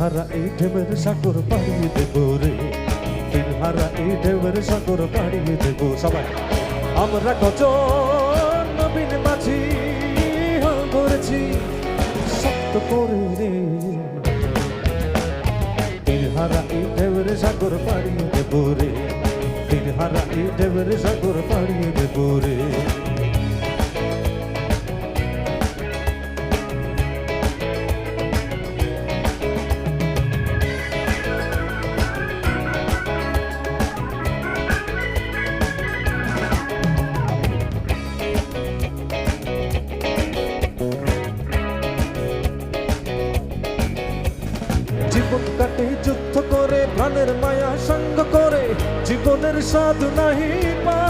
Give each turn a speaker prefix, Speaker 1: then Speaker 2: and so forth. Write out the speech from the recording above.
Speaker 1: হারা এই ঢেবের সাগর পাড়িয়ে দেব রে। দিন হারা এই ঢেবের সাগর পাড়িয়ে দেব সবাই। আমরা কত নবীন মাঝি করেছি শক্ত করে রে। দিন হারা এই ঢেবের সাগর পাড়িয়ে দেব রে। দিন হারা এই ঢেবের সাগর পাড়িয়ে দেব রে। জীবন কাটে যুদ্ধ করে প্রাণের মায়া সঙ্গ করে জীবনের সাধু নাহি পা